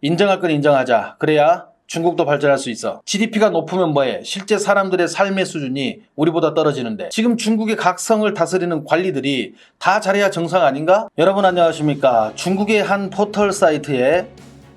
인정할 건 인정하자. 그래야 중국도 발전할 수 있어. GDP가 높으면 뭐해? 실제 사람들의 삶의 수준이 우리보다 떨어지는데 지금 중국의 각성을 다스리는 관리들이 다 잘해야 정상 아닌가? 여러분 안녕하십니까? 중국의 한 포털 사이트에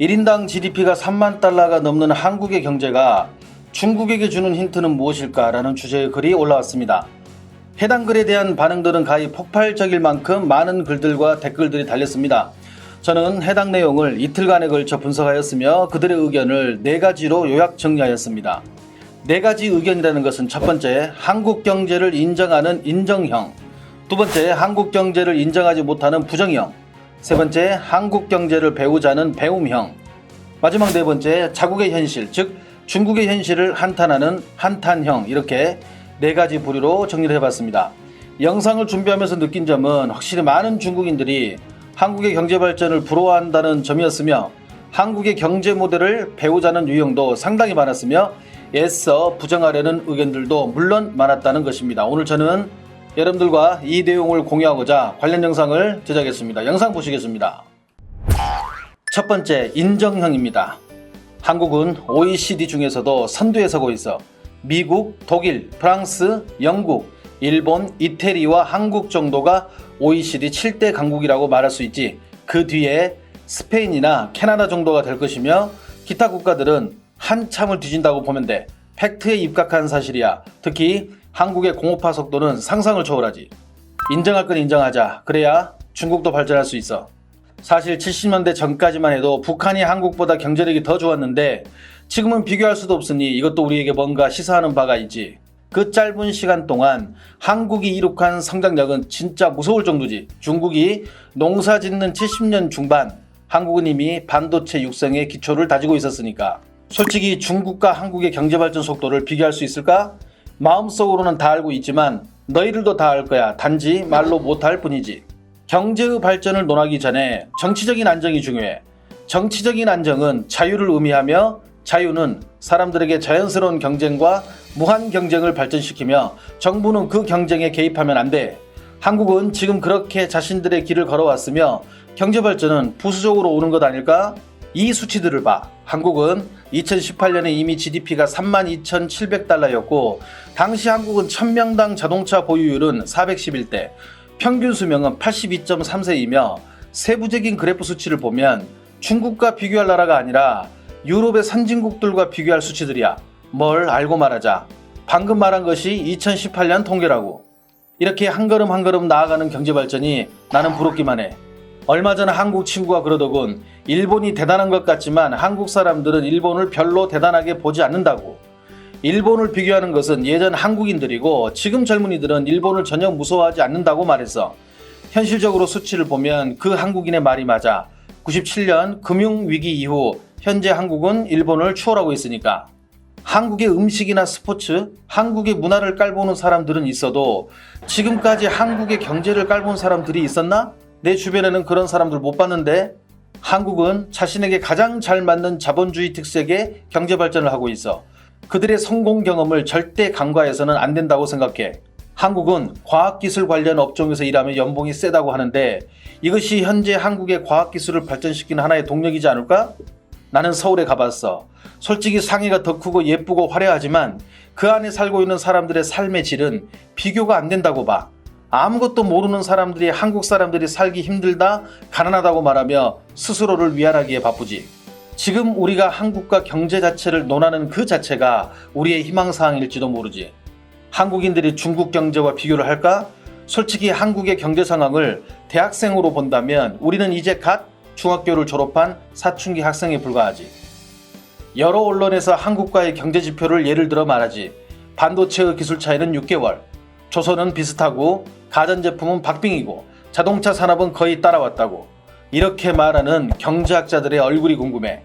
1인당 GDP가 3만 달러가 넘는 한국의 경제가 중국에게 주는 힌트는 무엇일까라는 주제의 글이 올라왔습니다. 해당 글에 대한 반응들은 가히 폭발적일 만큼 많은 글들과 댓글들이 달렸습니다. 저는 해당 내용을 이틀간에 걸쳐 분석하였으며 그들의 의견을 네 가지로 요약 정리하였습니다. 네 가지 의견이라는 것은 첫 번째, 한국 경제를 인정하는 인정형. 두 번째, 한국 경제를 인정하지 못하는 부정형. 세 번째, 한국 경제를 배우자는 배움형. 마지막 네 번째, 자국의 현실, 즉 중국의 현실을 한탄하는 한탄형. 이렇게 네 가지 부류로 정리를 해봤습니다. 영상을 준비하면서 느낀 점은 확실히 많은 중국인들이 한국의 경제 발전을 부러워한다는 점이었으며 한국의 경제 모델을 배우자는 유형도 상당히 많았으며 애써 부정하려는 의견들도 물론 많았다는 것입니다. 오늘 저는 여러분들과 이 내용을 공유하고자 관련 영상을 제작했습니다. 영상 보시겠습니다. 첫 번째, 인정형입니다. 한국은 OECD 중에서도 선두에 서고 있어 미국, 독일, 프랑스, 영국, 일본, 이태리와 한국 정도가 OECD 7대 강국이라고 말할 수 있지. 그 뒤에 스페인이나 캐나다 정도가 될 것이며 기타 국가들은 한참을 뒤진다고 보면 돼. 팩트에 입각한 사실이야. 특히 한국의 공업화 속도는 상상을 초월하지. 인정할 건 인정하자. 그래야 중국도 발전할 수 있어. 사실 70년대 전까지만 해도 북한이 한국보다 경제력이 더 좋았는데 지금은 비교할 수도 없으니 이것도 우리에게 뭔가 시사하는 바가 있지. 그 짧은 시간 동안 한국이 이룩한 성장력은 진짜 무서울 정도지. 중국이 농사 짓는 70년 중반, 한국은 이미 반도체 육성의 기초를 다지고 있었으니까. 솔직히 중국과 한국의 경제 발전 속도를 비교할 수 있을까? 마음속으로는 다 알고 있지만 너희들도 다 알 거야. 단지 말로 못할 뿐이지. 경제의 발전을 논하기 전에 정치적인 안정이 중요해. 정치적인 안정은 자유를 의미하며 자유는 사람들에게 자연스러운 경쟁과 무한 경쟁을 발전시키며 정부는 그 경쟁에 개입하면 안 돼. 한국은 지금 그렇게 자신들의 길을 걸어왔으며 경제 발전은 부수적으로 오는 것 아닐까? 이 수치들을 봐. 한국은 2018년에 이미 GDP가 32,700달러였고 당시 한국은 1000명당 자동차 보유율은 411대, 평균 수명은 82.3세이며 세부적인 그래프 수치를 보면 중국과 비교할 나라가 아니라 유럽의 선진국들과 비교할 수치들이야. 뭘 알고 말하자. 방금 말한 것이 2018년 통계라고. 이렇게 한 걸음 한 걸음 나아가는 경제 발전이 나는 부럽기만 해. 얼마 전 한국 친구가 그러더군. 일본이 대단한 것 같지만 한국 사람들은 일본을 별로 대단하게 보지 않는다고. 일본을 비교하는 것은 예전 한국인들이고 지금 젊은이들은 일본을 전혀 무서워하지 않는다고 말했어. 현실적으로 수치를 보면 그 한국인의 말이 맞아. 97년 금융위기 이후 현재 한국은 일본을 추월하고 있으니까. 한국의 음식이나 스포츠, 한국의 문화를 깔보는 사람들은 있어도 지금까지 한국의 경제를 깔본 사람들이 있었나? 내 주변에는 그런 사람들 못 봤는데 한국은 자신에게 가장 잘 맞는 자본주의 특색의 경제 발전을 하고 있어. 그들의 성공 경험을 절대 간과해서는 안 된다고 생각해. 한국은 과학기술 관련 업종에서 일하면 연봉이 세다고 하는데 이것이 현재 한국의 과학기술을 발전시키는 하나의 동력이지 않을까? 나는 서울에 가봤어. 솔직히 상해가 더 크고 예쁘고 화려하지만 그 안에 살고 있는 사람들의 삶의 질은 비교가 안 된다고 봐. 아무것도 모르는 사람들이 한국 사람들이 살기 힘들다, 가난하다고 말하며 스스로를 위안하기에 바쁘지. 지금 우리가 한국과 경제 자체를 논하는 그 자체가 우리의 희망사항일지도 모르지. 한국인들이 중국 경제와 비교를 할까? 솔직히 한국의 경제 상황을 대학생으로 본다면 우리는 이제 갓 중학교를 졸업한 사춘기 학생에 불과하지. 여러 언론에서 한국과의 경제 지표를 예를 들어 말하지. 반도체의 기술 차이는 6개월, 조선은 비슷하고 가전제품은 박빙이고 자동차 산업은 거의 따라왔다고. 이렇게 말하는 경제학자들의 얼굴이 궁금해.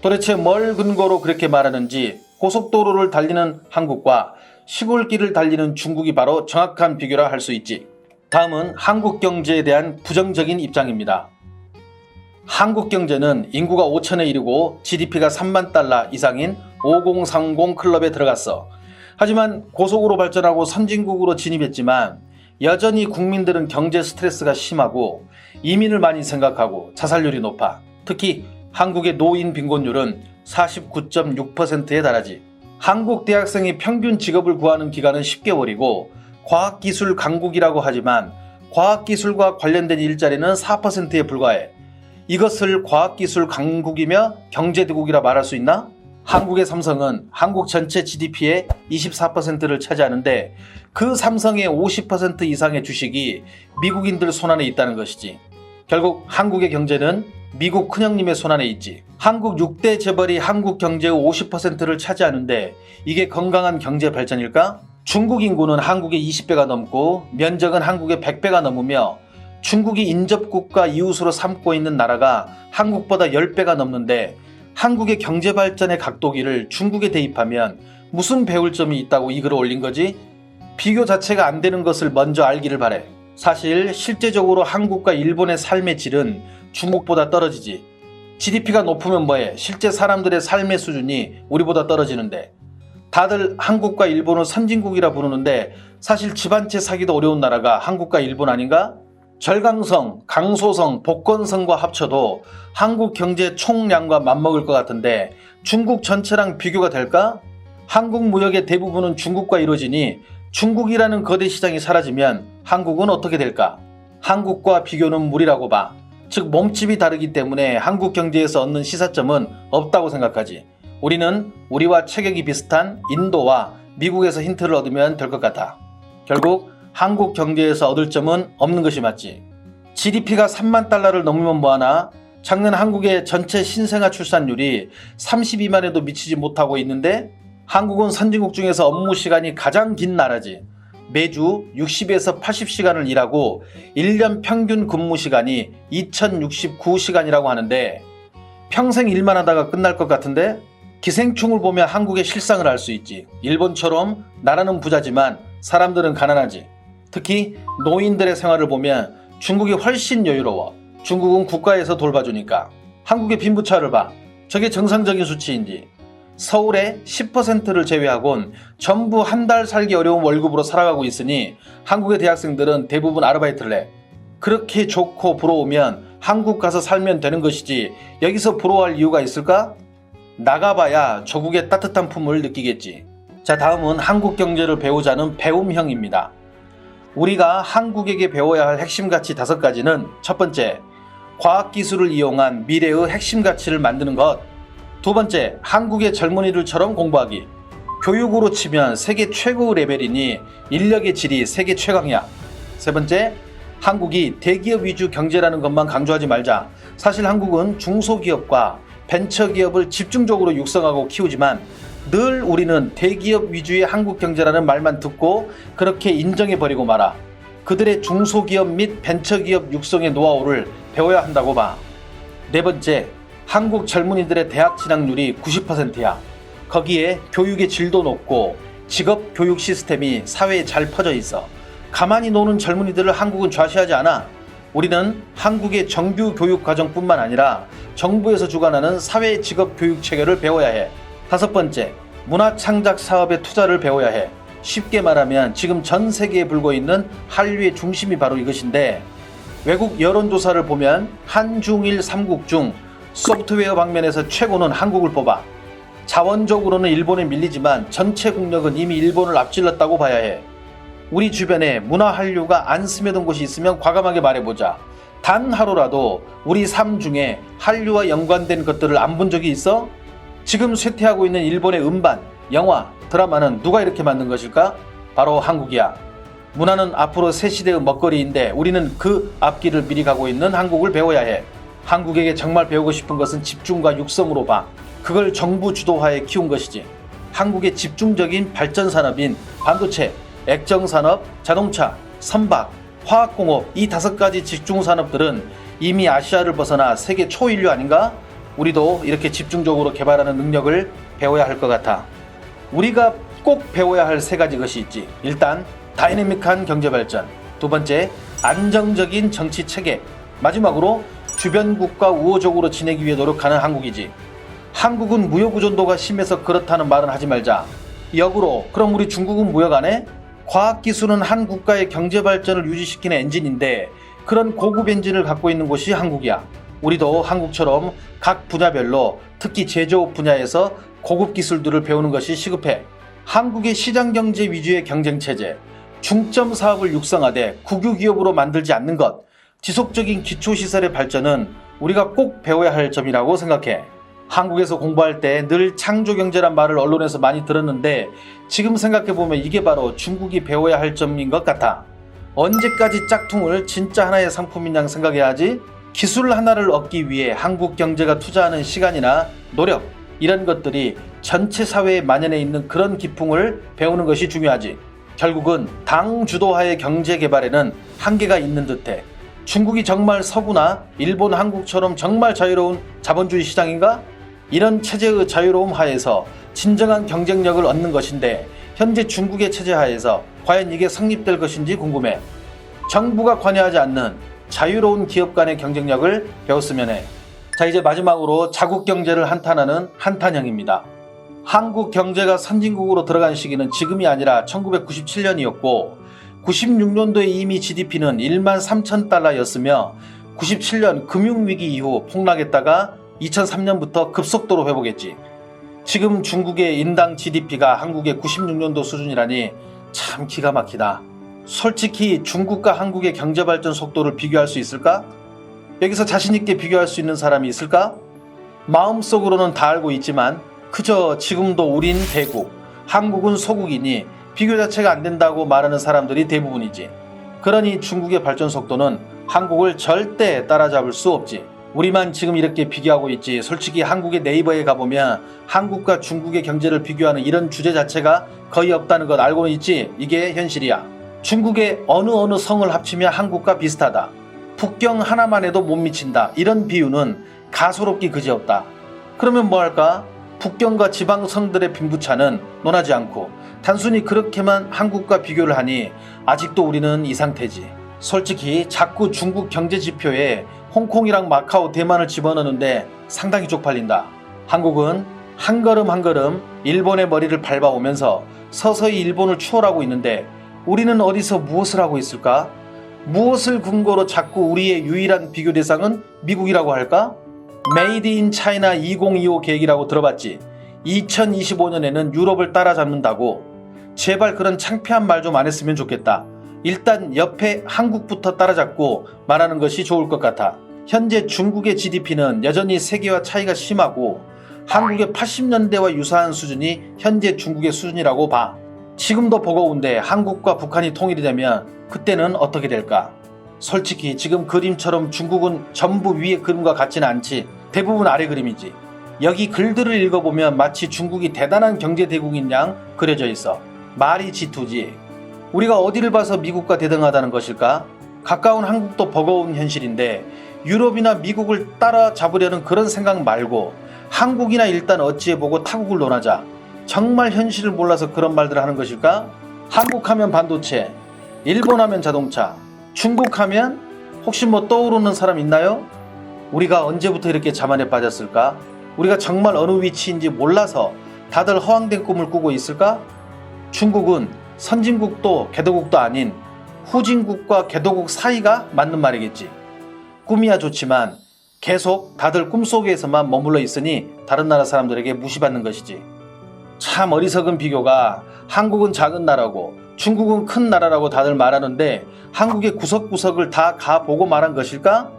도대체 뭘 근거로 그렇게 말하는지 고속도로를 달리는 한국과 시골길을 달리는 중국이 바로 정확한 비교라 할 수 있지. 다음은 한국 경제에 대한 부정적인 입장입니다. 한국 경제는 인구가 5천에 이르고 GDP가 3만 달러 이상인 5030 클럽에 들어갔어. 하지만 고속으로 발전하고 선진국으로 진입했지만 여전히 국민들은 경제 스트레스가 심하고 이민을 많이 생각하고 자살률이 높아. 특히 한국의 노인 빈곤율은 49.6%에 달하지. 한국 대학생이 평균 직업을 구하는 기간은 10개월이고 과학기술 강국이라고 하지만 과학기술과 관련된 일자리는 4%에 불과해. 이것을 과학기술 강국이며 경제대국이라 말할 수 있나? 한국의 삼성은 한국 전체 GDP의 24%를 차지하는데 그 삼성의 50% 이상의 주식이 미국인들 손안에 있다는 것이지. 결국 한국의 경제는 미국 큰형님의 손안에 있지. 한국 6대 재벌이 한국 경제의 50%를 차지하는데 이게 건강한 경제 발전일까? 중국 인구는 한국의 20배가 넘고 면적은 한국의 100배가 넘으며 중국이 인접국가 이웃으로 삼고 있는 나라가 한국보다 10배가 넘는데 한국의 경제 발전의 각도기를 중국에 대입하면 무슨 배울 점이 있다고 이 글을 올린 거지? 비교 자체가 안 되는 것을 먼저 알기를 바래. 사실 실제적으로 한국과 일본의 삶의 질은 중국보다 떨어지지. GDP가 높으면 뭐해? 실제 사람들의 삶의 수준이 우리보다 떨어지는데. 다들 한국과 일본을 선진국이라 부르는데 사실 집한채 사기도 어려운 나라가 한국과 일본 아닌가? 절강성, 강소성, 복건성과 합쳐도 한국 경제 총량과 맞먹을 것 같은데 중국 전체랑 비교가 될까? 한국 무역의 대부분은 중국과 이루어지니 중국이라는 거대 시장이 사라지면 한국은 어떻게 될까? 한국과 비교는 무리라고 봐. 즉 몸집이 다르기 때문에 한국 경제에서 얻는 시사점은 없다고 생각하지. 우리는 우리와 체격이 비슷한 인도와 미국에서 힌트를 얻으면 될 것 같아. 결국 한국 경제에서 얻을 점은 없는 것이 맞지. GDP가 3만 달러를 넘으면 뭐하나? 작년 한국의 전체 신생아 출산율이 32만에도 미치지 못하고 있는데 한국은 선진국 중에서 업무 시간이 가장 긴 나라지. 매주 60에서 80시간을 일하고 1년 평균 근무 시간이 2069시간이라고 하는데 평생 일만 하다가 끝날 것 같은데 기생충을 보면 한국의 실상을 알 수 있지. 일본처럼 나라는 부자지만 사람들은 가난하지. 특히 노인들의 생활을 보면 중국이 훨씬 여유로워. 중국은 국가에서 돌봐주니까. 한국의 빈부차를 봐. 저게 정상적인 수치인지. 서울의 10%를 제외하곤 전부 한 달 살기 어려운 월급으로 살아가고 있으니 한국의 대학생들은 대부분 아르바이트를 해. 그렇게 좋고 부러우면 한국 가서 살면 되는 것이지 여기서 부러워할 이유가 있을까? 나가봐야 조국의 따뜻한 품을 느끼겠지. 자, 다음은 한국 경제를 배우자는 배움형입니다. 우리가 한국에게 배워야 할 핵심 가치 다섯 가지는 첫 번째, 과학기술을 이용한 미래의 핵심 가치를 만드는 것. 두 번째, 한국의 젊은이들처럼 공부하기. 교육으로 치면 세계 최고 레벨이니 인력의 질이 세계 최강이야. 세 번째, 한국이 대기업 위주 경제라는 것만 강조하지 말자. 사실 한국은 중소기업과 벤처기업을 집중적으로 육성하고 키우지만 늘 우리는 대기업 위주의 한국 경제라는 말만 듣고 그렇게 인정해버리고 말아. 그들의 중소기업 및 벤처기업 육성의 노하우를 배워야 한다고 봐. 네 번째, 한국 젊은이들의 대학 진학률이 90%야. 거기에 교육의 질도 높고 직업 교육 시스템이 사회에 잘 퍼져 있어. 가만히 노는 젊은이들을 한국은 좌시하지 않아. 우리는 한국의 정규 교육 과정뿐만 아니라 정부에서 주관하는 사회 직업 교육 체계를 배워야 해. 다섯 번째, 문화 창작 사업에 투자를 배워야 해. 쉽게 말하면 지금 전 세계에 불고 있는 한류의 중심이 바로 이것인데 외국 여론조사를 보면 한중일 삼국 중 소프트웨어 방면에서 최고는 한국을 뽑아. 자원적으로는 일본에 밀리지만 전체 국력은 이미 일본을 앞질렀다고 봐야 해. 우리 주변에 문화 한류가 안 스며든 곳이 있으면 과감하게 말해보자. 단 하루라도 우리 삶 중에 한류와 연관된 것들을 안 본 적이 있어? 지금 쇠퇴하고 있는 일본의 음반, 영화, 드라마는 누가 이렇게 만든 것일까? 바로 한국이야. 문화는 앞으로 새 시대의 먹거리인데 우리는 그 앞길을 미리 가고 있는 한국을 배워야 해. 한국에게 정말 배우고 싶은 것은 집중과 육성으로 봐. 그걸 정부 주도하에 키운 것이지. 한국의 집중적인 발전 산업인 반도체, 액정 산업, 자동차, 선박, 화학공업 이 다섯 가지 집중 산업들은 이미 아시아를 벗어나 세계 초인류 아닌가? 우리도 이렇게 집중적으로 개발하는 능력을 배워야 할 것 같아. 우리가 꼭 배워야 할 세 가지 것이 있지. 일단 다이내믹한 경제 발전. 두 번째, 안정적인 정치 체계. 마지막으로 주변국과 우호적으로 지내기 위해 노력하는 한국이지. 한국은 무역 의존도가 심해서 그렇다는 말은 하지 말자. 역으로 그럼 우리 중국은 무역 안 해? 과학 기술은 한 국가의 경제 발전을 유지시키는 엔진인데 그런 고급 엔진을 갖고 있는 곳이 한국이야. 우리도 한국처럼 각 분야별로 특히 제조업 분야에서 고급 기술들을 배우는 것이 시급해. 한국의 시장 경제 위주의 경쟁 체제, 중점 사업을 육성하되 국유 기업으로 만들지 않는 것, 지속적인 기초 시설의 발전은 우리가 꼭 배워야 할 점이라고 생각해. 한국에서 공부할 때 늘 창조 경제란 말을 언론에서 많이 들었는데 지금 생각해 보면 이게 바로 중국이 배워야 할 점인 것 같아. 언제까지 짝퉁을 진짜 하나의 상품인 양 생각해야 하지? 기술 하나를 얻기 위해 한국 경제가 투자하는 시간이나 노력 이런 것들이 전체 사회에 만연해 있는 그런 기풍을 배우는 것이 중요하지. 결국은 당 주도하의 경제 개발에는 한계가 있는 듯해. 중국이 정말 서구나 일본, 한국처럼 정말 자유로운 자본주의 시장인가? 이런 체제의 자유로움 하에서 진정한 경쟁력을 얻는 것인데 현재 중국의 체제 하에서 과연 이게 성립될 것인지 궁금해. 정부가 관여하지 않는 자유로운 기업 간의 경쟁력을 배웠으면 해. 자, 이제 마지막으로 자국 경제를 한탄하는 한탄형입니다. 한국 경제가 선진국으로 들어간 시기는 지금이 아니라 1997년이었고 96년도에 이미 GDP는 1만 3천 달러였으며 97년 금융위기 이후 폭락했다가 2003년부터 급속도로 회복했지. 지금 중국의 인당 GDP가 한국의 96년도 수준이라니 참 기가 막히다. 솔직히 중국과 한국의 경제 발전 속도를 비교할 수 있을까? 여기서 자신있게 비교할 수 있는 사람이 있을까? 마음속으로는 다 알고 있지만 그저 지금도 우린 대국, 한국은 소국이니 비교 자체가 안 된다고 말하는 사람들이 대부분이지. 그러니 중국의 발전 속도는 한국을 절대 따라잡을 수 없지. 우리만 지금 이렇게 비교하고 있지. 솔직히 한국의 네이버에 가보면 한국과 중국의 경제를 비교하는 이런 주제 자체가 거의 없다는 것 알고는 있지. 이게 현실이야. 중국의 어느 어느 성을 합치면 한국과 비슷하다. 북경 하나만 해도 못 미친다. 이런 비유는 가소롭기 그지없다. 그러면 뭐 할까? 북경과 지방 성들의 빈부차는 논하지 않고 단순히 그렇게만 한국과 비교를 하니 아직도 우리는 이 상태지. 솔직히 자꾸 중국 경제 지표에 홍콩이랑 마카오, 대만을 집어넣는데 상당히 쪽팔린다. 한국은 한 걸음 한 걸음 일본의 머리를 밟아오면서 서서히 일본을 추월하고 있는데 우리는 어디서 무엇을 하고 있을까? 무엇을 근거로 자꾸 우리의 유일한 비교 대상은 미국이라고 할까? 메이드 인 차이나 2025 계획이라고 들어봤지. 2025년에는 유럽을 따라잡는다고. 제발 그런 창피한 말 좀 안 했으면 좋겠다. 일단 옆에 한국부터 따라잡고 말하는 것이 좋을 것 같아. 현재 중국의 GDP는 여전히 세계와 차이가 심하고 한국의 80년대와 유사한 수준이 현재 중국의 수준이라고 봐. 지금도 버거운데 한국과 북한이 통일이 되면 그때는 어떻게 될까? 솔직히 지금 그림처럼 중국은 전부 위의 그림과 같지는 않지. 대부분 아래 그림이지. 여기 글들을 읽어보면 마치 중국이 대단한 경제 대국인 양 그려져 있어. 말이 지투지. 우리가 어디를 봐서 미국과 대등하다는 것일까? 가까운 한국도 버거운 현실인데 유럽이나 미국을 따라잡으려는 그런 생각 말고 한국이나 일단 어찌해보고 타국을 논하자. 정말 현실을 몰라서 그런 말들을 하는 것일까? 한국 하면 반도체, 일본 하면 자동차, 중국 하면 혹시 뭐 떠오르는 사람 있나요? 우리가 언제부터 이렇게 자만에 빠졌을까? 우리가 정말 어느 위치인지 몰라서 다들 허황된 꿈을 꾸고 있을까? 중국은 선진국도 개도국도 아닌 후진국과 개도국 사이가 맞는 말이겠지. 꿈이야 좋지만 계속 다들 꿈속에서만 머물러 있으니 다른 나라 사람들에게 무시받는 것이지. 참 어리석은 비교가 한국은 작은 나라고 중국은 큰 나라라고 다들 말하는데 한국의 구석구석을 다 가보고 말한 것일까?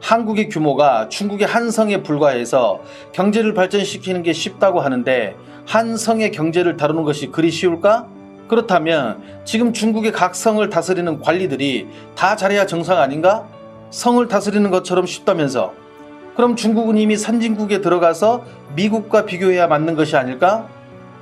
한국의 규모가 중국의 한 성에 불과해서 경제를 발전시키는 게 쉽다고 하는데 한 성의 경제를 다루는 것이 그리 쉬울까? 그렇다면 지금 중국의 각 성을 다스리는 관리들이 다 잘해야 정상 아닌가? 성을 다스리는 것처럼 쉽다면서 그럼 중국은 이미 선진국에 들어가서 미국과 비교해야 맞는 것이 아닐까?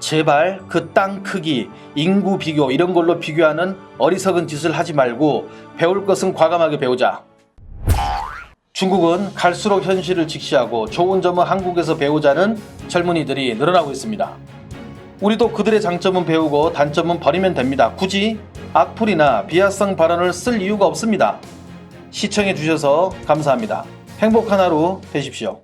제발 그 땅 크기, 인구 비교 이런 걸로 비교하는 어리석은 짓을 하지 말고 배울 것은 과감하게 배우자. 중국은 갈수록 현실을 직시하고 좋은 점은 한국에서 배우자는 젊은이들이 늘어나고 있습니다. 우리도 그들의 장점은 배우고 단점은 버리면 됩니다. 굳이 악플이나 비하성 발언을 쓸 이유가 없습니다. 시청해 주셔서 감사합니다. 행복한 하루 되십시오.